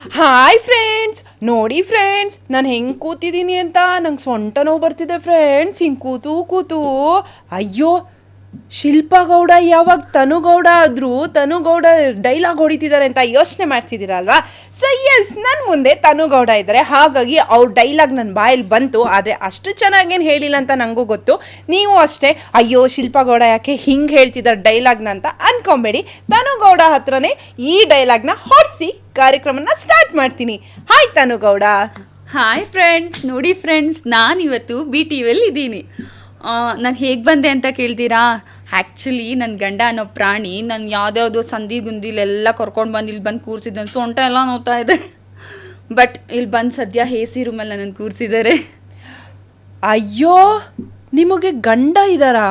Hi friends ನೋಡಿ friends ನಾನು ಹೆಂಗೆ ಕೂತಿದ್ದೀನಿ ಅಂತ ನಂಗೆ ಸೊಂಟ ನೋವು ಬರ್ತಿದೆ ಫ್ರೆಂಡ್ಸ್ ಹಿಂಗೆ ಕೂತು ಕೂತು. ಅಯ್ಯೋ ಶಿಲ್ಪಾ ಗೌಡ ಯಾವಾಗ ತನುಗೌಡ ಆದರೂ ತನುಗೌಡ ಡೈಲಾಗ್ ಹೊಡಿತಿದ್ದಾರೆ ಅಂತ ಯೋಚನೆ ಮಾಡ್ತಿದ್ದೀರ ಅಲ್ವಾ ಸೊ ಎಸ್ ನನ್ನ ಮುಂದೆ ತನುಗೌಡ ಇದ್ದಾರೆ. ಹಾಗಾಗಿ ಅವ್ರ ಡೈಲಾಗ್ ನನ್ನ ಬಾಯಲ್ಲಿ ಬಂತು. ಆದರೆ ಅಷ್ಟು ಚೆನ್ನಾಗೇನು ಹೇಳಿಲ್ಲ ಅಂತ ನನಗೂ ಗೊತ್ತು. ನೀವು ಅಷ್ಟೇ, ಅಯ್ಯೋ, ಶಿಲ್ಪಗೌಡ ಯಾಕೆ ಹಿಂಗೆ ಹೇಳ್ತಿದ್ದಾರೆ ಡೈಲಾಗ್ನ ಅಂತ ಅನ್ಕೊಂಬೇಡಿ. ತನುಗೌಡ ಹತ್ರನೇ ಈ ಡೈಲಾಗ್ನ ಹೊಡಿಸಿ ಕಾರ್ಯಕ್ರಮನ ಸ್ಟಾರ್ಟ್ ಮಾಡ್ತೀನಿ. ಹಾಯ್ ತನುಗೌಡ. ಹಾಯ್ ಫ್ರೆಂಡ್ಸ್ ನೋಡಿ ಫ್ರೆಂಡ್ಸ್ ನಾನಿವತ್ತು ಬಿ ಟಿ ವಿಯಲ್ಲಿ ಇದ್ದೀನಿ ನಾನು ಹೇಗೆ ಬಂದೆ ಅಂತ ಕೇಳ್ತೀರಾ? ಆ್ಯಕ್ಚುಲಿ ನನ್ನ ಗಂಡ ಅನ್ನೋ ಪ್ರಾಣಿ ನಾನು ಯಾವುದ್ಯಾವುದೋ ಸಂಧಿ ಗುಂದಿಲೆಲ್ಲ ಕರ್ಕೊಂಡು ಬಂದು ಇಲ್ಲಿ ಬಂದು ಕೂರಿಸಿದ್ದಾನೆ. ಸೊಂಟ ಎಲ್ಲ ನೋಡ್ತಾ ಇದೆ. ಬಟ್ ಇಲ್ಲಿ ಬಂದು ಸದ್ಯ ಎ ಸಿ ರೂಮಲ್ಲಿ ನನ್ನ ಕೂರಿಸಿದ್ದಾರೆ ಅಯ್ಯೋ, ನಿಮಗೆ ಗಂಡ ಇದ್ದಾರಾ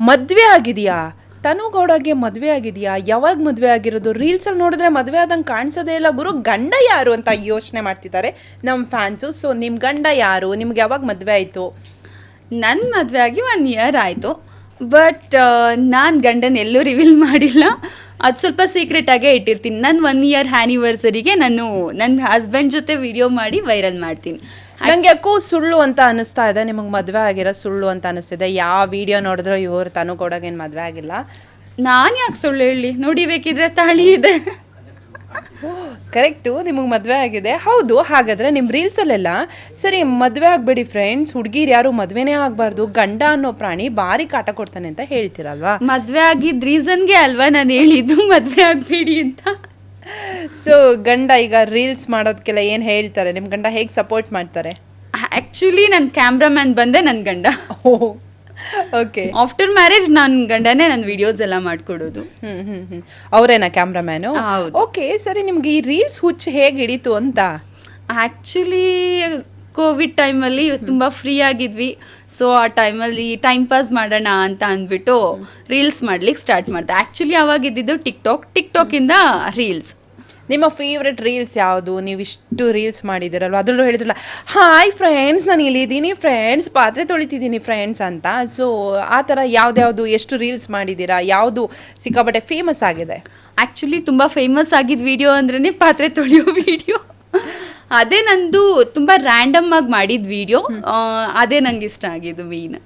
ಮದುವೆ ಆಗಿದೆಯಾ? ತನುಗೌಡಗೆ ಮದುವೆ ಆಗಿದೆಯಾ? ಯಾವಾಗ ಮದುವೆ ಆಗಿರೋದು? ರೀಲ್ಸಲ್ಲಿ ನೋಡಿದ್ರೆ ಮದುವೆ ಆದಂಗೆ ಕಾಣಿಸೋದೇ ಇಲ್ಲ. ಗುರು, ಗಂಡ ಯಾರು ಅಂತ ಯೋಚನೆ ಮಾಡ್ತಿದ್ದಾರೆ ನಮ್ಮ ಫ್ಯಾನ್ಸು ಸೊ ನಿಮ್ಮ ಗಂಡ ಯಾರು? ನಿಮ್ಗೆ ಯಾವಾಗ ಮದುವೆ ಆಯಿತು? ನನ್ನ ಮದುವೆ ಆಗಿ ಒನ್ ಇಯರ್ ಆಯಿತು. ಬಟ್ ನಾನು ಗಂಡನ ಎಲ್ಲೂ ರಿವೀಲ್ ಮಾಡಿಲ್ಲ. ಅದು ಸ್ವಲ್ಪ ಸೀಕ್ರೆಟಾಗೇ ಇಟ್ಟಿರ್ತೀನಿ. ನನ್ನ ಒನ್ ಇಯರ್ ಆ್ಯನಿವರ್ಸರಿಗೆ ನಾನು ನನ್ನ ಹಸ್ಬೆಂಡ್ ಜೊತೆ ವಿಡಿಯೋ ಮಾಡಿ ವೈರಲ್ ಮಾಡ್ತೀನಿ. ನಂಗೆ ಯಾಕೋ ಸುಳ್ಳು ಅಂತ ಅನಿಸ್ತಾ ಇದೆ. ನಿಮಗೆ ಮದುವೆ ಆಗಿರೋ ಸುಳ್ಳು ಅಂತ ಅನಿಸ್ತಿದೆ ಯಾವ ವಿಡಿಯೋ ನೋಡಿದ್ರು ಇವ್ರು ತನುಗೌಡಗೇನು ಮದುವೆ ಆಗಿಲ್ಲ. ನಾನು ಯಾಕೆ ಸುಳ್ಳು ಹೇಳಿ? ನೋಡಿಬೇಕಿದ್ರೆ ತಾಳಿ ಇದೆ. ಕರೆಕ್ಟು ನಿಮಗೆ ಮದುವೆ ಆಗಿದೆ. ಹೌದು ಹಾಗಾದರೆ ನಿಮ್ಮ ರೀಲ್ಸಲ್ಲೆಲ್ಲ ಸರಿ ಮದುವೆ ಆಗಬೇಡಿ ಫ್ರೆಂಡ್ಸ್ ಹುಡುಗಿರು ಯಾರು ಮದುವೆನೇ ಆಗಬಾರ್ದು ಗಂಡ ಅನ್ನೋ ಪ್ರಾಣಿ ಭಾರಿ ಕಾಟ ಕೊಡ್ತಾನೆ ಅಂತ ಹೇಳ್ತೀರಲ್ವಾ? ಮದುವೆ ಆಗಿದ್ದ ರೀಸನ್ಗೆ ಅಲ್ವಾ ನಾನು ಹೇಳಿದ್ದು ಮದುವೆ ಆಗಬೇಡಿ ಅಂತ? ಸೊ ಗಂಡ ಈಗ ರೀಲ್ಸ್ ಮಾಡೋದಕ್ಕೆಲ್ಲ ಏನು ಹೇಳ್ತಾರೆ? ನಿಮ್ಮ ಗಂಡ ಹೇಗೆ ಸಪೋರ್ಟ್ ಮಾಡ್ತಾರೆ? ಆ್ಯಕ್ಚುಲಿ ನನ್ನ ಕ್ಯಾಮ್ರಾಮ್ಯಾನ್ ಬಂದೆ ನನ್ನ ಗಂಡ. ಓಕೆ ಆಫ್ಟರ್ ಮ್ಯಾರೇಜ್ ನನ್ನ ಗಂಡನೇ ನನ್ನ ವಿಡಿಯೋಸ್ ಎಲ್ಲ ಮಾಡ್ಕೊಡೋದು. ಹ್ಮ್ ಹ್ಮ್ ಹ್ಮ್. ಅವರೇನಾ ಕ್ಯಾಮ್ರಾಮ್ಯಾನು ಹೌದು. ಓಕೆ ಸರಿ ನಿಮ್ಗೆ ಈ ರೀಲ್ಸ್ ಹುಚ್ಚು ಹೇಗೆ ಹಿಡಿತು ಅಂತ? ಆ್ಯಕ್ಚುಲಿ ಕೋವಿಡ್ ಟೈಮಲ್ಲಿ ತುಂಬ ಫ್ರೀ ಆಗಿದ್ವಿ. ಸೊ ಆ ಟೈಮಲ್ಲಿ ಟೈಮ್ ಪಾಸ್ ಮಾಡೋಣ ಅಂತ ಅಂದ್ಬಿಟ್ಟು ರೀಲ್ಸ್ ಮಾಡ್ಲಿಕ್ಕೆ ಸ್ಟಾರ್ಟ್ ಮಾಡಿದೆ. ಆ್ಯಕ್ಚುಲಿ ಅವಾಗ ಇದ್ದಿದ್ದು ಟಿಕ್ಟಾಕ್ ಟಿಕ್ಟಾಕಿಂದ ರೀಲ್ಸ್ ನಿಮ್ಮ ಫೇವ್ರೆಟ್ ರೀಲ್ಸ್ ಯಾವುದು? ನೀವು ಇಷ್ಟು ರೀಲ್ಸ್ ಮಾಡಿದ್ದೀರಲ್ವ? ಅದರಲ್ಲೂ ಹೇಳಿದ್ರಲ್ಲ ಹಾಯ್ ಫ್ರೆಂಡ್ಸ್ ನಾನು ಇಲ್ಲಿದ್ದೀನಿ ಫ್ರೆಂಡ್ಸ್ ಪಾತ್ರೆ ತೊಳಿತಿದ್ದೀನಿ ಫ್ರೆಂಡ್ಸ್ ಅಂತ. ಸೊ ಆ ಥರ ಯಾವ್ದ್ಯಾವುದು ಎಷ್ಟು ರೀಲ್ಸ್ ಮಾಡಿದ್ದೀರಾ? ಯಾವುದು ಸಿಕ್ಕಾಪಟ್ಟೆ ಫೇಮಸ್ ಆಗಿದೆ? ಆ್ಯಕ್ಚುಲಿ ತುಂಬ ಫೇಮಸ್ ಆಗಿದ್ದ ವಿಡಿಯೋ ಅಂದ್ರೇ ಪಾತ್ರೆ ತೊಳೆಯೋ ವಿಡಿಯೋ ಅದೇ ನಂದು ತುಂಬ ರ್ಯಾಂಡಮ್ ಆಗಿ ಮಾಡಿದ ವಿಡಿಯೋ ಅದೇ ನಂಗೆ ಇಷ್ಟ ಆಗಿದ್ದು ಮೀನ್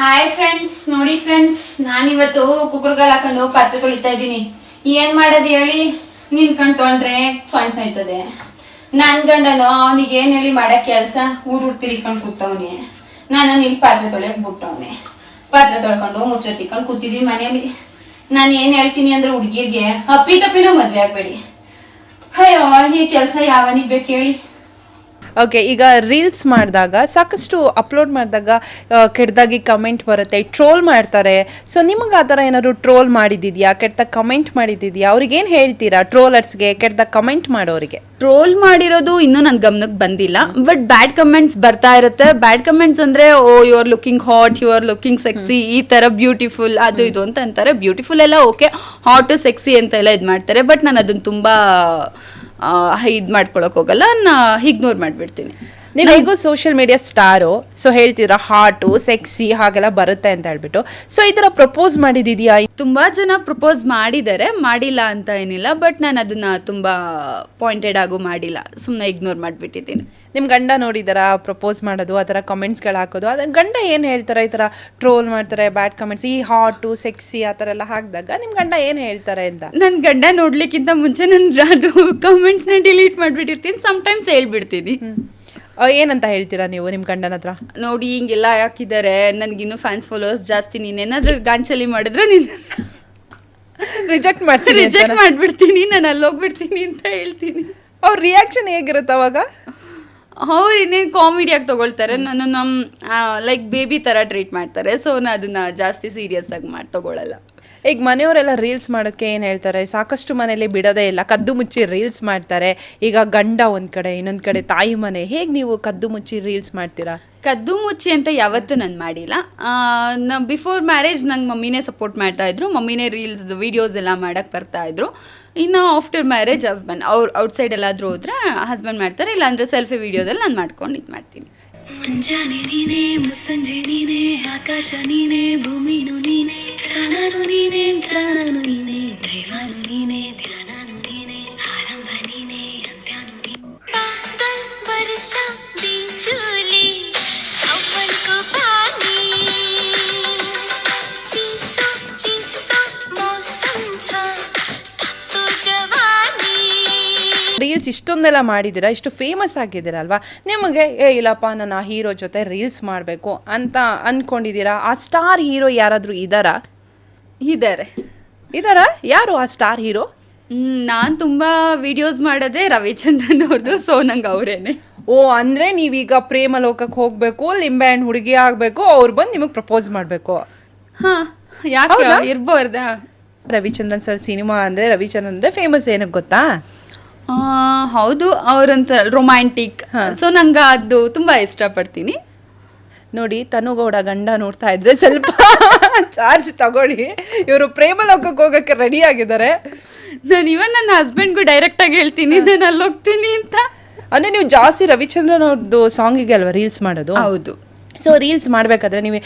ಹಾಯ್ ಫ್ರೆಂಡ್ಸ್ ನೋಡಿ ಫ್ರೆಂಡ್ಸ್ ನಾನಿವತ್ತು ಕುಕ್ಕರ್ಗಲ್ ಹಾಕೊಂಡು ಪಾತ್ರೆ ತೊಳಿತಾ ಇದ್ದೀನಿ. ಏನ್ ಮಾಡೋದು ಹೇಳಿ? ನಿಂತ್ಕೊಂಡ್ ತೊಗೊಂಡ್ರೆ ಸೊಂಟ ಹೋಯ್ತದೆ. ನನ್ ಗಂಡನು ಅವನಿಗೆ ಏನ್ ಹೇಳಿ ಮಾಡಕ್ ಕೆಲ್ಸ, ಊರ್ ಊರ್ ತಿರ್ಕೊಂಡು ಕೂತವ್ನೆ. ನಾನು ನಿನ್ ಪಾತ್ರೆ ತೊಳೆಯಕ್ ಬಿಟ್ಟವ್ನೆ. ಪಾತ್ರೆ ತೊಳ್ಕೊಂಡು ಮುಸ್ರೆ ತಿಕ್ಕೊಂಡು ಕೂತಿದೀನಿ ಮನೇಲಿ. ನಾನು ಏನ್ ಹೇಳ್ತೀನಿ ಅಂದ್ರೆ ಹುಡ್ಗಿರ್ಗೆ ಅಪ್ಪಿ ತಪ್ಪಿನೂ ಮದ್ವೆ ಆಗ್ಬೇಡಿ. ಅಯ್ಯೋ, ಈ ಕೆಲ್ಸ ಯಾವನಿಗ್ ಬೇಕು ಹೇಳಿ? ಓಕೆ ಈಗ ರೀಲ್ಸ್ ಮಾಡಿದಾಗ ಸಾಕಷ್ಟು ಅಪ್ಲೋಡ್ ಮಾಡಿದಾಗ ಕೆಟ್ಟದಾಗಿ ಕಮೆಂಟ್ ಬರುತ್ತೆ ಟ್ರೋಲ್ ಮಾಡ್ತಾರೆ. ಸೊ ನಿಮಗೆ ಆ ಥರ ಏನಾದ್ರು ಟ್ರೋಲ್ ಮಾಡಿದ್ದಿದ್ಯಾ? ಕೆಟ್ಟದಾಗ ಕಮೆಂಟ್ ಮಾಡಿದ್ದಿದ್ಯಾ? ಅವ್ರಿಗೇನು ಹೇಳ್ತೀರಾ ಟ್ರೋಲರ್ಸ್ಗೆ ಕೆಟ್ಟದಾಗ ಕಮೆಂಟ್ ಮಾಡೋರಿಗೆ? ಟ್ರೋಲ್ ಮಾಡಿರೋದು ಇನ್ನೂ ನನ್ನ ಗಮನಕ್ಕೆ ಬಂದಿಲ್ಲ ಬಟ್ ಬ್ಯಾಡ್ ಕಮೆಂಟ್ಸ್ ಬರ್ತಾ ಇರುತ್ತೆ. ಬ್ಯಾಡ್ ಕಮೆಂಟ್ಸ್ ಅಂದ್ರೆ ಓ you are looking hot you are looking sexy ಈ ತರ ಬ್ಯೂಟಿಫುಲ್ ಅದು ಇದು ಅಂತ ಅಂತಾರೆ. ಬ್ಯೂಟಿಫುಲ್ ಎಲ್ಲ ಓಕೆ ಹಾಟ್ ಸೆಕ್ಸಿ ಅಂತ ಎಲ್ಲ ಇದು ಮಾಡ್ತಾರೆ ಬಟ್ ನಾನು ಅದನ್ನ ತುಂಬಾ ಇದು ಮಾಡ್ಕೊಳಕ್ಕೆ ಹೋಗಲ್ಲ ನಾ ಇಗ್ನೋರ್ ಮಾಡ್ಬಿಡ್ತೀನಿ. ನೀವು ಹೇಗೂ ಸೋಷಿಯಲ್ ಮೀಡಿಯಾ ಸ್ಟಾರು ಸೊ ಹೇಳ್ತೀರಾ ಹಾಟು ಸೆಕ್ಸಿ ಹಾಗೆಲ್ಲ ಬರುತ್ತೆ ಅಂತ ಹೇಳ್ಬಿಟ್ಟು. ಸೊ ಈ ಥರ ಪ್ರಪೋಸ್ ಮಾಡಿದಿದೀಯಾ? ತುಂಬಾ ಜನ ಪ್ರಪೋಸ್ ಮಾಡಿದ್ದಾರೆ ಮಾಡಿಲ್ಲ ಅಂತ ಏನಿಲ್ಲ ಬಟ್ ನಾನು ಅದನ್ನ ತುಂಬಾ ಪಾಯಿಂಟೆಡ್ ಆಗು ಮಾಡಿಲ್ಲ. ಸುಮ್ಮನೆ ಇಗ್ನೋರ್ ಮಾಡಿಬಿಟ್ಟಿದ್ದೀನಿ. ನಿಮ್ಮ ಗಂಡ ನೋಡಿದಾರ ಪ್ರಪೋಸ್ ಮಾಡೋದು ಆ ಥರ ಕಮೆಂಟ್ಸ್ಗಳು ಹಾಕೋದು ಅದ ಗಂಡ ಏನು ಹೇಳ್ತಾರೆ ಈ ಥರ ಟ್ರೋಲ್ ಮಾಡ್ತಾರೆ ಬ್ಯಾಡ್ ಕಮೆಂಟ್ಸ್ ಈ ಹಾಟು ಸೆಕ್ಸಿ ಆ ಥರ ಎಲ್ಲ ಹಾಕಿದಾಗ ನಿಮ್ಮ ಗಂಡ ಏನು ಹೇಳ್ತಾರೆ ಅಂತ? ನನ್ನ ಗಂಡ ನೋಡ್ಲಿಕ್ಕಿಂತ ಮುಂಚೆ ನಾನು ಅದು ಕಮೆಂಟ್ಸ್ನ ಡಿಲೀಟ್ ಮಾಡಿಬಿಟ್ಟಿರ್ತೀನಿ ಸಮ್ಟೈಮ್ಸ್ ಹೇಳ್ಬಿಡ್ತೀನಿ. ಏನಂತ ಹೇಳ್ತೀರಾ ನೀವು ನಿಮ್ಮ ಗಂಡನ ಹತ್ರ? ನೋಡಿ ಹಿಂಗೆಲ್ಲ ಹಾಕಿದ್ದಾರೆ. ನನಗಿನ್ನೂ ಫ್ಯಾನ್ಸ್ ಫಾಲೋವರ್ಸ್ ಜಾಸ್ತಿ ನೀನೇನಾದ್ರೂ ಗಾಂಚಲಿ ಮಾಡಿದ್ರೆ ನೀನು ರಿಜೆಕ್ಟ್ ಮಾಡ್ತೀನಿ ರಿಜೆಕ್ಟ್ ಮಾಡಿಬಿಡ್ತೀನಿ ನಾನು ಅಲ್ಲಿ ಹೋಗ್ಬಿಡ್ತೀನಿ ಅಂತ ಹೇಳ್ತೀನಿ. ಅವ್ರ ರಿಯಾಕ್ಷನ್ ಹೇಗಿರುತ್ತೆ ಅವಾಗ? ಅವ್ರು ಇನ್ನೇನು ಕಾಮಿಡಿಯಾಗಿ ತೊಗೊಳ್ತಾರೆ. ನಾನು ನಮ್ಮ ಲೈಕ್ ಬೇಬಿ ಥರ ಟ್ರೀಟ್ ಮಾಡ್ತಾರೆ. ಸೊ ನಾನು ಅದನ್ನು ಜಾಸ್ತಿ ಸೀರಿಯಸ್ ಆಗಿ ಮಾಡಿ ತೊಗೊಳಲ್ಲ. ಈಗ ಮನೆಯವರೆಲ್ಲ ರೀಲ್ಸ್ ಮಾಡೋಕ್ಕೆ ಏನು ಹೇಳ್ತಾರೆ? ಸಾಕಷ್ಟು ಮನೇಲಿ ಬಿಡೋದೇ ಇಲ್ಲ ಕದ್ದು ಮುಚ್ಚಿ ರೀಲ್ಸ್ ಮಾಡ್ತಾರೆ. ಈಗ ಗಂಡ ಒಂದು ಕಡೆ ಇನ್ನೊಂದು ಕಡೆ ತಾಯಿ ಮನೆ ಹೇಗೆ ನೀವು ಕದ್ದು ಮುಚ್ಚಿ ರೀಲ್ಸ್ ಮಾಡ್ತೀರಾ? ಕದ್ದು ಮುಚ್ಚಿ ಅಂತ ಯಾವತ್ತೂ ನಾನು ಮಾಡಿಲ್ಲ. ನಾ ಬಿಫೋರ್ ಮ್ಯಾರೇಜ್ ನಂಗೆ ಮಮ್ಮಿನೇ ಸಪೋರ್ಟ್ ಮಾಡ್ತಾ ಇದ್ರು. ಮಮ್ಮಿನೇ ರೀಲ್ಸ್ ವೀಡಿಯೋಸ್ ಎಲ್ಲ ಮಾಡೋಕ್ಕೆ ಬರ್ತಾ ಇದ್ರು. ಇನ್ನು ಆಫ್ಟರ್ ಮ್ಯಾರೇಜ್ ಹಸ್ಬೆಂಡ್ ಅವ್ರು ಔಟ್ಸೈಡ್ ಎಲ್ಲಾದರೂ ಹೋದ್ರೆ ಹಸ್ಬೆಂಡ್ ಮಾಡ್ತಾರೆ. ಇಲ್ಲಾಂದರೆ ಸೆಲ್ಫಿ ವೀಡಿಯೋದಲ್ಲಿ ನಾನು ಮಾಡ್ಕೊಂಡು ಇದು ಮಾಡ್ತೀನಿ. ಮುಂಜಾನೆ ನೀನೇ ಮುಸ್ಸಂಜೆ ನೀನೇ ಆಕಾಶ ನೀನೇ ಭೂಮಿನು ನೀನೇ ಪ್ರಾಣನು ಇಷ್ಟೊಂದೆಲ್ಲ ಮಾಡಿದ್ದೀರಾ? ಇಷ್ಟು ಫೇಮಸ್ ಆಗಿದ್ದೀರಲ್ವಾ? ನಿಮಗೆ ಏ ಇಲ್ಲಪ್ಪ ನಾನು ಆ ಹೀರೋ ಜೊತೆ ರೀಲ್ಸ್ ಮಾಡಬೇಕು ಅಂತ ಅಂದ್ಕೊಂಡಿದ್ದೀರಾ ಆ ಸ್ಟಾರ್ ಹೀರೋ ಯಾರಾದರೂ ಇದ್ದಾರಾ? ಇದ್ದಾರೆ ಇದ್ದಾರಾ ಯಾರು ಆ ಸ್ಟಾರ್ ಹೀರೋ ನಾನು ತುಂಬ ವಿಡಿಯೋಸ್ ಮಾಡೋದೇ ರವಿಚಂದ್ರನ್ ಅವ್ರದ್ದು ಸೊ ನಂಗೆ ಅವರೇನೆ. ಓ ಅಂದರೆ ನೀವೀಗ ಪ್ರೇಮ ಲೋಕಕ್ಕೆ ಹೋಗಬೇಕು ಲಿಂಬೆ ಹಣ್ಣು ಹುಡುಗಿ ಆಗಬೇಕು ಅವ್ರು ಬಂದು ನಿಮಗೆ ಪ್ರಪೋಸ್ ಮಾಡಬೇಕು. ಹಾಂ ಯಾಕೆ? ಹೌದಾ? ಇರ್ಬೋದಾ ರವಿಚಂದ್ರನ್ ಸರ್ ಸಿನಿಮಾ ಅಂದರೆ ರವಿಚಂದ್ರನ್ ಅಂದರೆ ಫೇಮಸ್ ಏನಕ್ಕೆ ಗೊತ್ತಾ? ಹೌದು ಅವ್ರಂತ ರೊಮ್ಯಾಂಟಿಕ್ ಸೊ ನಂಗೆ ಅದು ತುಂಬ ಇಷ್ಟಪಡ್ತೀನಿ. ನೋಡಿ ತನುಗೌಡ ಗಂಡ ನೋಡ್ತಾ ಇದ್ರೆ ಸ್ವಲ್ಪ ಚಾರ್ಜ್ ತಗೊಳ್ಳಿ. ಇವರು ಪ್ರೇಮ ಲೋಕಕ್ಕೆ ಹೋಗಕ್ಕೆ ರೆಡಿ ಆಗಿದ್ದಾರೆ. ನಾನು ಇವನ್ ನನ್ನ ಹಸ್ಬೆಂಡ್ಗೂ ಡೈರೆಕ್ಟಾಗಿ ಹೇಳ್ತೀನಿ ನಾನು ಅಲ್ಲಿ ಹೋಗ್ತೀನಿ ಅಂತ. ಅಂದ್ರೆ ನೀವು ಜಾಸ್ತಿ ರವಿಚಂದ್ರನ್ ಅವ್ರದ್ದು ಸಾಂಗಿಗೆ ಅಲ್ವಾ ರೀಲ್ಸ್ ಮಾಡೋದು? ಹೌದು. ಸೊ ರೀಲ್ಸ್ ಮಾಡಬೇಕಾದ್ರೆ ನೀವು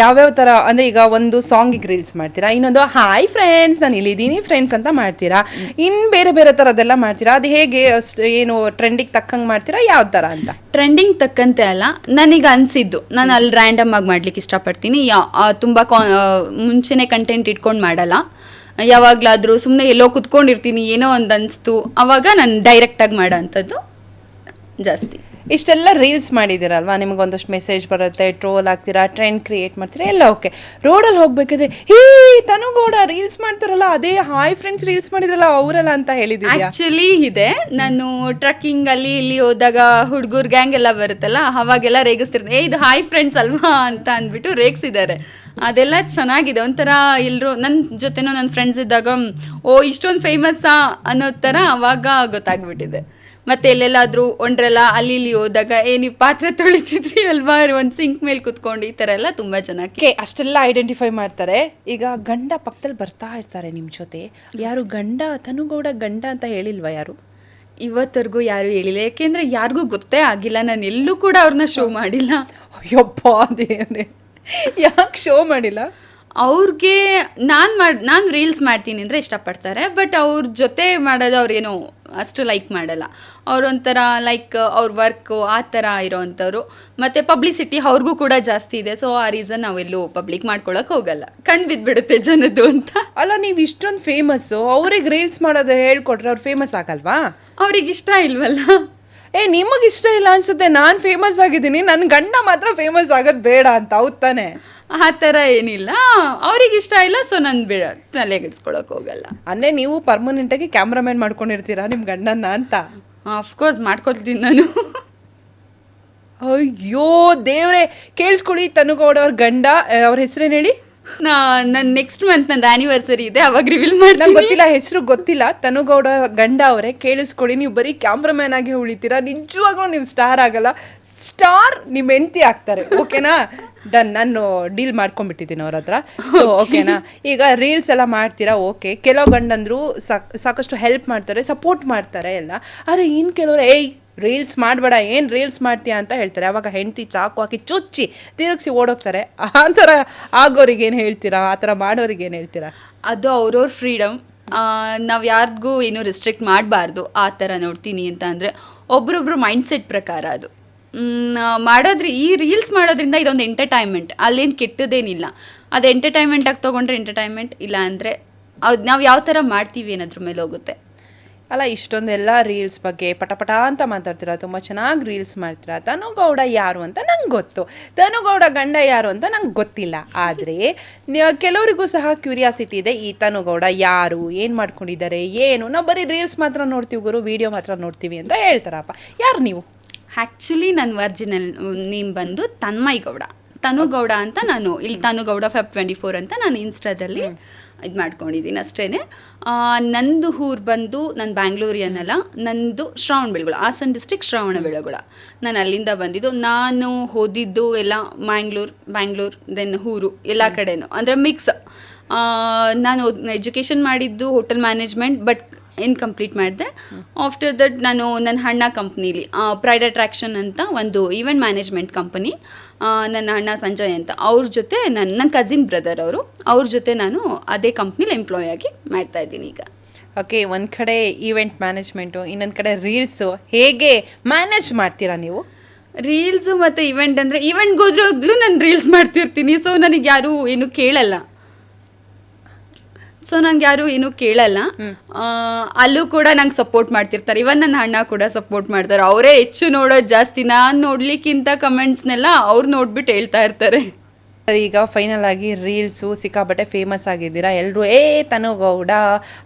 ಯಾವ್ಯಾವ ಥರ ಅಂದರೆ ಈಗ ಒಂದು ಸಾಂಗಿಗೆ ರೀಲ್ಸ್ ಮಾಡ್ತೀರಾ, ಇನ್ನೊಂದು ಹಾಯ್ ಫ್ರೆಂಡ್ಸ್ ನಾನು ಇಲ್ಲಿದ್ದೀನಿ ಫ್ರೆಂಡ್ಸ್ ಅಂತ ಮಾಡ್ತೀರಾ ಇನ್ನು ಬೇರೆ ಬೇರೆ ಥರದ್ದೆಲ್ಲ ಮಾಡ್ತೀರಾ, ಅದು ಹೇಗೆ, ಅಷ್ಟು, ಏನು ಟ್ರೆಂಡಿಗೆ ತಕ್ಕಂಗೆ ಮಾಡ್ತೀರಾ, ಯಾವ ಥರ ಅಂತ? ಟ್ರೆಂಡಿಂಗ್ ತಕ್ಕಂತೆ ಅಲ್ಲ, ನನಗೆ ಅನಿಸಿದ್ದು, ನಾನು ಅಲ್ಲಿ ರ್ಯಾಂಡಮ್ ಆಗಿ ಮಾಡ್ಲಿಕ್ಕೆ ಇಷ್ಟಪಡ್ತೀನಿ, ಯಾ ತುಂಬ ಕಾ ಮುಂಚೆನೆ ಕಂಟೆಂಟ್ ಇಟ್ಕೊಂಡು ಮಾಡಲ್ಲ, ಯಾವಾಗಲಾದರೂ ಸುಮ್ಮನೆ ಎಲ್ಲೋ ಕುತ್ಕೊಂಡಿರ್ತೀನಿ, ಏನೋ ಒಂದು ಅನಿಸ್ತು ಆವಾಗ ನಾನು ಡೈರೆಕ್ಟಾಗಿ ಮಾಡೋ ಅಂಥದ್ದು ಜಾಸ್ತಿ. ಇಷ್ಟೆಲ್ಲ ರೀಲ್ಸ್ ಮಾಡಿದ್ದೀರಲ್ವಾ? ನಿಮ್ಗೆ ಒಂದಷ್ಟು ಮೆಸೇಜ್ ಬರುತ್ತೆ ಟ್ರೋಲ್ ಆಗ್ತೀರಾ ಟ್ರೆಂಡ್ ಕ್ರಿಯೇಟ್ ಮಾಡ್ತೀರಾ, ಎಲ್ಲ ಓಕೆ ರೋಡಲ್ಲಿ ಹೋಗ್ಬೇಕಾದ್ರೆ, ಹೀ, ತನುಗೌಡ ರೀಲ್ಸ್ ಮಾಡ್ತಾರಲ್ಲ, ಅದೇ ಹಾಯ್ ಫ್ರೆಂಡ್ಸ್ ರೀಲ್ಸ್ ಮಾಡಿದ್ರಲ್ಲ, ಅವರಲ್ಲ ಅಂತ ಹೇಳಿದ್ದೀನಿ ಆಕ್ಚುಲಿ ಇದೆ. ನಾನು ಟ್ರಕ್ಕಿಂಗ್ ಅಲ್ಲಿ ಇಲ್ಲಿ ಹೋದಾಗ ಹುಡುಗರ್ ಗ್ಯಾಂಗ್ ಎಲ್ಲ ಬರುತ್ತಲ್ಲ, ಅವಾಗೆಲ್ಲ ರೇಗಿಸ್ತಿರ್ತಾರೆ ಏ, ಇದು ಹಾಯ್ ಫ್ರೆಂಡ್ಸ್ ಅಲ್ವಾ? ಅಂತ ಅಂದ್ಬಿಟ್ಟು ರೇಗಿಸಿದ್ದಾರೆ. ಅದೆಲ್ಲ ಚೆನ್ನಾಗಿದೆ. ಒಂಥರ ಎಲ್ಲರೂ ನನ್ನ ಜೊತೆನೂ ನನ್ನ ಫ್ರೆಂಡ್ಸ್ ಇದ್ದಾಗ, ಓ, ಇಷ್ಟೊಂದು ಫೇಮಸ್ಸಾ ಅನ್ನೋ ಥರ ಅವಾಗ ಗೊತ್ತಾಗ್ಬಿಟ್ಟಿದೆ. ಮತ್ತೆ ಎಲ್ಲೆಲ್ಲಾದ್ರೂ ಒಂಡ್ರೆಲ್ಲ ಅಲ್ಲಿ ಇಲ್ಲಿ ಹೋದಾಗ ಏ ನೀವು ಪಾತ್ರೆ ತೊಳಿತಿದ್ರಿ ಅಲ್ವಾ? ಒಂದು ಸಿಂಕ್ ಮೇಲೆ ಕುತ್ಕೊಂಡು ಈ ಥರ ಎಲ್ಲ ತುಂಬ ಚೆನ್ನಾಗಿ ಅಷ್ಟೆಲ್ಲ ಐಡೆಂಟಿಫೈ ಮಾಡ್ತಾರೆ. ಈಗ ಗಂಡ ಪಕ್ಕದಲ್ಲಿ ಬರ್ತಾ ಇರ್ತಾರೆ ನಿಮ್ಮ ಜೊತೆ. ಯಾರು ಗಂಡ ತನುಗೌಡ ಗಂಡ ಅಂತ ಹೇಳಿಲ್ವಾ ಯಾರು? ಇವತ್ತರೆಗೂ ಯಾರು ಹೇಳಿಲ್ಲ. ಯಾಕೆಂದ್ರೆ ಯಾರಿಗೂ ಗೊತ್ತೇ ಆಗಿಲ್ಲ. ನಾನು ಎಲ್ಲೂ ಕೂಡ ಅವ್ರನ್ನ ಶೋ ಮಾಡಿಲ್ಲ. ಅಯ್ಯಪ್ಪ ದೇವ್ರೆ. ಯಾಕೆ ಶೋ ಮಾಡಿಲ್ಲ? ಅವ್ರಿಗೆ ನಾನು ಮಾಡಿ ನಾನು ರೀಲ್ಸ್ ಮಾಡ್ತೀನಿ ಅಂದರೆ ಇಷ್ಟಪಡ್ತಾರೆ ಬಟ್ ಅವ್ರ ಜೊತೆ ಮಾಡೋದು ಅವ್ರೇನು ಅಷ್ಟು ಲೈಕ್ ಮಾಡಲ್ಲ. ಅವರೊಂಥರ ಲೈಕ್ ಅವ್ರ ವರ್ಕು ಆ ಥರ ಇರೋವಂಥವ್ರು ಮತ್ತು ಪಬ್ಲಿಸಿಟಿ ಅವ್ರಿಗೂ ಕೂಡ ಜಾಸ್ತಿ ಇದೆ ಸೊ ಆ ರೀಸನ್ ನಾವೆಲ್ಲೂ ಪಬ್ಲಿಕ್ ಮಾಡ್ಕೊಳಕ್ಕೆ ಹೋಗಲ್ಲ. ಕಣ್ಣು ಬಿದ್ದುಬಿಡುತ್ತೆ ಜನದ್ದು ಅಂತ. ಅಲ್ಲ ನೀವು ಇಷ್ಟೊಂದು ಫೇಮಸ್ಸು ಅವ್ರಿಗೆ ರೀಲ್ಸ್ ಮಾಡೋದು ಹೇಳ್ಕೊಟ್ರೆ ಅವ್ರು ಫೇಮಸ್ ಆಗಲ್ವಾ? ಅವ್ರಿಗೆ ಇಷ್ಟ ಇಲ್ವಲ್ಲ? ಏ ನಿಮಗೆ ಇಷ್ಟ ಇಲ್ಲ ಅನ್ಸುತ್ತೆ. ನಾನು ಫೇಮಸ್ ಆಗಿದ್ದೀನಿ. ನನ್ನ ಗಂಡ ಮಾತ್ರ ಫೇಮಸ್ ಆಗೋದು ಬೇಡ ಅಂತ. ಹೌದ್ ತಾನೆ? ಆ ಥರ ಏನಿಲ್ಲ. ಅವ್ರಿಗೆ ಇಷ್ಟ ಇಲ್ಲ ಸೊ ನಾನು ಬೇಡ ತಲೆಗೆಡ್ಸ್ಕೊಳಕ್ ಹೋಗಲ್ಲ. ಅಂದರೆ ನೀವು ಪರ್ಮನೆಂಟಾಗಿ ಕ್ಯಾಮ್ರಾಮ್ಯಾನ್ ಮಾಡ್ಕೊಂಡಿರ್ತೀರಾ ನಿಮ್ಮ ಗಂಡನ್ನ ಅಂತ? ಅಫ್ಕೋರ್ಸ್ ಮಾಡ್ಕೊಳ್ತೀನಿ ನಾನು. ಅಯ್ಯೋ ದೇವ್ರೆ. ಕೇಳಿಸ್ಕೊಳ್ಳಿ ತನುಗೌಡ ಅವ್ರ ಗಂಡ. ಅವ್ರ ಹೆಸರೇನು ಹೇಳಿ? ನಾ ನನ್ನ ನೆಕ್ಸ್ಟ್ ಮಂತ್ ನಂದು ಆನಿವರ್ಸರಿ ಇದೆ, ಅವಾಗ ರಿವೀಲ್ ಮಾಡ್ತೀನಿ. ಗೊತ್ತಿಲ್ಲ, ಹೆಸರು ಗೊತ್ತಿಲ್ಲ. ತನುಗೌಡ ಗಂಡ ಅವರೇ, ಕೇಳಿಸ್ಕೊಳ್ಳಿ. ನೀವು ಬರೀ ಕ್ಯಾಮ್ರಾಮ್ಯಾನ್ ಆಗಿ ಉಳಿತೀರಾ. ನಿಜವಾಗ್ಲೂ ನೀವು ಸ್ಟಾರ್ ಆಗಲ್ಲ. ಸ್ಟಾರ್ ನಿಮ್ಮ ಹೆಂಡತಿ ಆಗ್ತಾರೆ. ಓಕೆನಾ ಡನ್ ನಾನು ಡೀಲ್ ಮಾಡ್ಕೊಂಡ್ಬಿಟ್ಟಿದ್ದೀನಿ ಅವ್ರ ಹತ್ರ. ಸೊ ಓಕೆನಾ ಈಗ ರೀಲ್ಸ್ ಎಲ್ಲ ಮಾಡ್ತೀರಾ? ಓಕೆ ಕೆಲವು ಗಂಡಂದ್ರು ಸಾಕ್ ಸಾಕಷ್ಟು ಹೆಲ್ಪ್ ಮಾಡ್ತಾರೆ ಸಪೋರ್ಟ್ ಮಾಡ್ತಾರೆ ಎಲ್ಲ. ಆದರೆ ಇನ್ನು ಕೆಲವರು ಏಯ್ ರೀಲ್ಸ್ ಮಾಡಬೇಡ ಏನು ರೀಲ್ಸ್ ಮಾಡ್ತೀಯಾ? ಅಂತ ಹೇಳ್ತಾರೆ. ಅವಾಗ ಹೆಂಡತಿ ಚಾಕು ಹಾಕಿ ಚುಚ್ಚಿ ತಿರುಗಿಸಿ ಓಡೋಗ್ತಾರೆ. ಆ ಥರ ಆಗೋರಿಗೆ ಏನು ಹೇಳ್ತೀರಾ? ಆ ಥರ ಮಾಡೋರಿಗೆ ಏನು ಹೇಳ್ತೀರಾ? ಅದು ಅವ್ರವ್ರ ಫ್ರೀಡಮ್ ನಾವು ಯಾರಿಗೂ ಏನು ರಿಸ್ಟ್ರಿಕ್ಟ್ ಮಾಡಬಾರ್ದು. ಆ ಥರ ನೋಡ್ತೀನಿ ಅಂತ ಅಂದರೆ ಒಬ್ರೊಬ್ರು ಮೈಂಡ್ಸೆಟ್ ಪ್ರಕಾರ ಅದು. ಮಾಡೋದ್ರಿ, ಈ ರೀಲ್ಸ್ ಮಾಡೋದ್ರಿಂದ ಇದೊಂದು ಎಂಟರ್ಟೈನ್ಮೆಂಟ್ ಅಲ್ಲೇನು ಕೆಟ್ಟದೇನಿಲ್ಲ. ಅದು ಎಂಟರ್ಟೈನ್ಮೆಂಟ್ ಆಗಿ ತೊಗೊಂಡ್ರೆ ಎಂಟರ್ಟೈನ್ಮೆಂಟ್ ಇಲ್ಲ ಅಂದರೆ ಅದು ನಾವು ಯಾವ ಥರ ಮಾಡ್ತೀವಿ ಅನ್ನೋದ್ರ ಮೇಲೆ ಹೋಗುತ್ತೆ. ಅಲ್ಲ, ಇಷ್ಟೊಂದೆಲ್ಲ ರೀಲ್ಸ್ ಬಗ್ಗೆ ಪಟಪಟ ಅಂತ ಮಾತಾಡ್ತೀರಾ? ತುಂಬ ಚೆನ್ನಾಗಿ ರೀಲ್ಸ್ ಮಾಡ್ತೀರಾ? ತನುಗೌಡ ಯಾರು ಅಂತ ನಂಗೆ ಗೊತ್ತು. ತನುಗೌಡ ಗಂಡ ಯಾರು ಅಂತ ನಂಗೆ ಗೊತ್ತಿಲ್ಲ. ಆದರೆ ಕೆಲವರಿಗೂ ಸಹ ಕ್ಯೂರಿಯಾಸಿಟಿ ಇದೆ, ಈ ತನುಗೌಡ ಯಾರು, ಏನು ಮಾಡ್ಕೊಂಡಿದ್ದಾರೆ, ಏನು? ನಾವು ಬರೀ ರೀಲ್ಸ್ ಮಾತ್ರ ನೋಡ್ತೀವಿ ಗುರು ವಿಡಿಯೋ ಮಾತ್ರ ನೋಡ್ತೀವಿ ಅಂತ ಹೇಳ್ತಾರಪ್ಪ. ಯಾರು ನೀವು? ಆ್ಯಕ್ಚುಲಿ ನನ್ನ ಒರಿಜಿನಲ್ ನೇಮ್ ಬಂದು ತನ್ಮಯ್ ಗೌಡ ತನುಗೌಡ ಅಂತ ನಾನು ಇಲ್ಲಿ ತನುಗೌಡ ಫೆಬ್ ಟ್ವೆಂಟಿ ಫೋರ್ ಅಂತ ನಾನು ಇನ್ಸ್ಟಾದಲ್ಲಿ ಇದು ಮಾಡ್ಕೊಂಡಿದ್ದೀನಿ ಅಷ್ಟೇ ನಂದು ಊರು ಬಂದು ನಾನು ಬ್ಯಾಂಗ್ಳೂರಿಯನ್ನಲ್ಲ ನಂದು ಶ್ರಾವಣ ಬೆಳಗುಳ ಹಾಸನ್ ಡಿಸ್ಟಿಕ್ ಶ್ರಾವಣ ಬೆಳಗುಳ. ನಾನು ಅಲ್ಲಿಂದ ಬಂದಿದ್ದು ನಾನು ಓದಿದ್ದು ಎಲ್ಲ ಮ್ಯಾಂಗ್ಳೂರ್ ಬ್ಯಾಂಗ್ಳೂರ್ ದೆನ್ ಊರು ಎಲ್ಲ ಕಡೆನೂ. ಅಂದರೆ ಮಿಕ್ಸ್ ನಾನು ಎಜುಕೇಷನ್ ಮಾಡಿದ್ದು ಹೋಟೆಲ್ ಮ್ಯಾನೇಜ್ಮೆಂಟ್ ಬಟ್ ಇನ್ಕಂಪ್ಲೀಟ್ ಮಾಡಿದೆ. ಆಫ್ಟರ್ ದಟ್ ನಾನು ನನ್ನ ಅಣ್ಣ ಕಂಪ್ನೀಲಿ ಪ್ರೈಡ್ ಅಟ್ರಾಕ್ಷನ್ ಅಂತ ಒಂದು ಈವೆಂಟ್ ಮ್ಯಾನೇಜ್ಮೆಂಟ್ ಕಂಪನಿ ನನ್ನ ಅಣ್ಣ ಸಂಜಯ್ ಅಂತ. ಅವ್ರ ಜೊತೆ ನನ್ನ ನನ್ನ ಕಸಿನ್ ಬ್ರದರ್ ಅವರು ಅವ್ರ ಜೊತೆ ನಾನು ಅದೇ ಕಂಪ್ನಿಲಿ ಎಂಪ್ಲಾಯ್ ಆಗಿ ಮಾಡ್ತಾ ಇದ್ದೀನಿ ಈಗ. ಓಕೆ ಒಂದು ಕಡೆ ಈವೆಂಟ್ ಮ್ಯಾನೇಜ್ಮೆಂಟು ಇನ್ನೊಂದು ಕಡೆ ರೀಲ್ಸು ಹೇಗೆ ಮ್ಯಾನೇಜ್ ಮಾಡ್ತೀರಾ ನೀವು? ರೀಲ್ಸು ಮತ್ತು ಇವೆಂಟ್ ಅಂದರೆ ಈವೆಂಟ್ಗೋದ್ರೂ ನಾನು ರೀಲ್ಸ್ ಮಾಡ್ತಿರ್ತೀನಿ. ಸೊ ನನಗೆ ಯಾರೂ ಏನು ಕೇಳಲ್ಲ. ಸೊ ನಂಗೆ ಯಾರು ಏನು ಕೇಳಲ್ಲ. ಅಲ್ಲೂ ಕೂಡ ನಂಗೆ ಸಪೋರ್ಟ್ ಮಾಡ್ತಿರ್ತಾರೆ. ಇವನ್ ನನ್ನ ಅಣ್ಣ ಕೂಡ ಸಪೋರ್ಟ್ ಮಾಡ್ತಾರೆ. ಅವರೇ ಹೆಚ್ಚು ನೋಡೋದು ಜಾಸ್ತಿ. ನಾನು ನೋಡ್ಲಿಕ್ಕಿಂತ ಕಮೆಂಟ್ಸ್ನೆಲ್ಲ ಅವ್ರು ನೋಡ್ಬಿಟ್ಟು ಹೇಳ್ತಾ ಇರ್ತಾರೆ. ಸರ್ ಈಗ ಫೈನಲ್ ಆಗಿ ರೀಲ್ಸು ಸಿಕ್ಕಾಪಟ್ಟೆ ಫೇಮಸ್ ಆಗಿದ್ದೀರಾ? ಎಲ್ಲರೂ ಏ ತನು ಗೌಡ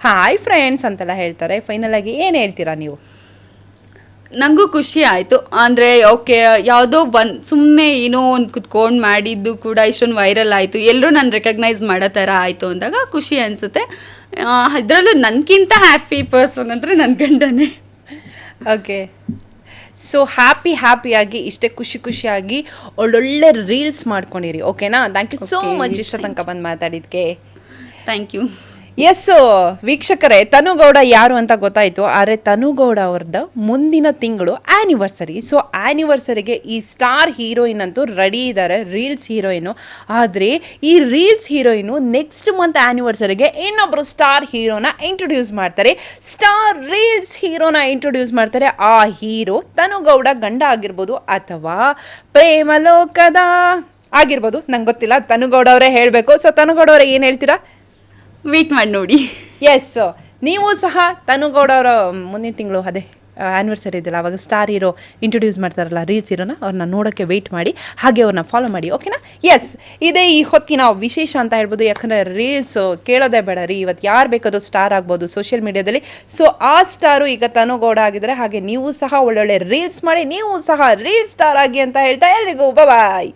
ಹಾಯ್ ಫ್ರೆಂಡ್ಸ್ ಅಂತೆಲ್ಲ ಹೇಳ್ತಾರೆ. ಫೈನಲ್ ಆಗಿ ಏನು ಹೇಳ್ತೀರಾ ನೀವು? ನನಗೂ ಖುಷಿ ಆಯಿತು. ಅಂದರೆ ಓಕೆ ಯಾವುದೋ ಒಂದು ಸುಮ್ಮನೆ ಏನೋ ಒಂದು ಕುತ್ಕೊಂಡು ಮಾಡಿದ್ದು ಕೂಡ ಇಷ್ಟೊಂದು ವೈರಲ್ ಆಯಿತು. ಎಲ್ಲರೂ ನಾನು ರೆಕಗ್ನೈಸ್ ಮಾಡೋ ಥರ ಆಯಿತು ಅಂದಾಗ ಖುಷಿ ಅನಿಸುತ್ತೆ. ಅದರಲ್ಲೂ ನನಗಿಂತ ಹ್ಯಾಪಿ ಪರ್ಸನ್ ಅಂದರೆ ನನ್ನ ಗಂಡನೇ. ಓಕೆ ಸೊ ಹ್ಯಾಪಿ ಹ್ಯಾಪಿಯಾಗಿ ಇಷ್ಟೇ ಖುಷಿ ಖುಷಿಯಾಗಿ ಒಳ್ಳೊಳ್ಳೆ ರೀಲ್ಸ್ ಮಾಡ್ಕೊಂಡಿರಿ. ಓಕೆನಾ ಥ್ಯಾಂಕ್ ಯು ಸೋ ಮಚ್ ಇಷ್ಟ ತನಕ ಬಂದು ಮಾತಾಡಿದ್ಕೆ. ಥ್ಯಾಂಕ್ ಯು ಎಸ್ ವೀಕ್ಷಕರೇ, ತನುಗೌಡ ಯಾರು ಅಂತ ಗೊತ್ತಾಯ್ತು, ಆದರೆ ತನುಗೌಡ ಅವ್ರದ್ದು ಮುಂದಿನ ತಿಂಗಳು ಆ್ಯನಿವರ್ಸರಿ ಸೊ ಆ್ಯನಿವರ್ಸರಿಗೆ ಈ ಸ್ಟಾರ್ ಹೀರೋಯಿನ್ ಅಂತೂ ರೆಡಿ ಇದ್ದಾರೆ ರೀಲ್ಸ್ ಹೀರೋಯಿನು ಆದರೆ ಈ ರೀಲ್ಸ್ ಹೀರೋಯಿನು ನೆಕ್ಸ್ಟ್ ಮಂತ್ ಆ್ಯನಿವರ್ಸರಿಗೆ ಇನ್ನೊಬ್ಬರು ಸ್ಟಾರ್ ಹೀರೋನ ಇಂಟ್ರೊಡ್ಯೂಸ್ ಮಾಡ್ತಾರೆ. ಸ್ಟಾರ್ ರೀಲ್ಸ್ ಹೀರೋನ ಇಂಟ್ರೊಡ್ಯೂಸ್ ಮಾಡ್ತಾರೆ. ಆ ಹೀರೋ ತನುಗೌಡ ಗಂಡ ಆಗಿರ್ಬೋದು ಅಥವಾ ಪ್ರೇಮಲೋಕದ ಆಗಿರ್ಬೋದು. ನಂಗೆ ಗೊತ್ತಿಲ್ಲ, ತನುಗೌಡ ಅವರೇ ಹೇಳಬೇಕು. ಸೊ ತನುಗೌಡ ಅವರೇ ಏನು ಹೇಳ್ತೀರಾ? ವೇಟ್ ಮಾಡಿ ನೋಡಿ. ಎಸ್ ನೀವು ಸಹ ತನುಗೌಡ ಅವರ ಮುಂದಿನ ತಿಂಗಳು ಅದೇ ಆ್ಯನಿವರ್ಸರಿ ಇದೆಯಲ್ಲ, ಅವಾಗ ಸ್ಟಾರ್ ಹೀರೋ ಇಂಟ್ರೊಡ್ಯೂಸ್ ಮಾಡ್ತಾರಲ್ಲ ರೀಲ್ಸ್ ಇರೋನ, ಅವ್ರನ್ನ ನೋಡೋಕ್ಕೆ ವೆಯ್ಟ್ ಮಾಡಿ, ಹಾಗೆ ಅವ್ರನ್ನ ಫಾಲೋ ಮಾಡಿ ಓಕೆನಾ ಎಸ್ ಇದೇ ಈ ಹೊತ್ತಿನ ವಿಶೇಷ ಅಂತ ಹೇಳ್ಬೋದು, ಯಾಕಂದರೆ ರೀಲ್ಸು ಕೇಳೋದೇ ಬೇಡ ರೀ ಇವತ್ತು ಯಾರು ಬೇಕಾದರೂ ಸ್ಟಾರ್ ಆಗ್ಬೋದು ಸೋಷಿಯಲ್ ಮೀಡಿಯಾದಲ್ಲಿ ಸೊ ಆ ಸ್ಟಾರು ಈಗ ತನುಗೌಡ ಆಗಿದ್ದಾರೆ, ಹಾಗೆ ನೀವು ಸಹ ಒಳ್ಳೊಳ್ಳೆ ರೀಲ್ಸ್ ಮಾಡಿ, ನೀವು ಸಹ ರೀಲ್ ಸ್ಟಾರ್ ಆಗಿ ಅಂತ ಹೇಳ್ತಾ ಎಲ್ರಿಗೂ ಬಾಯ್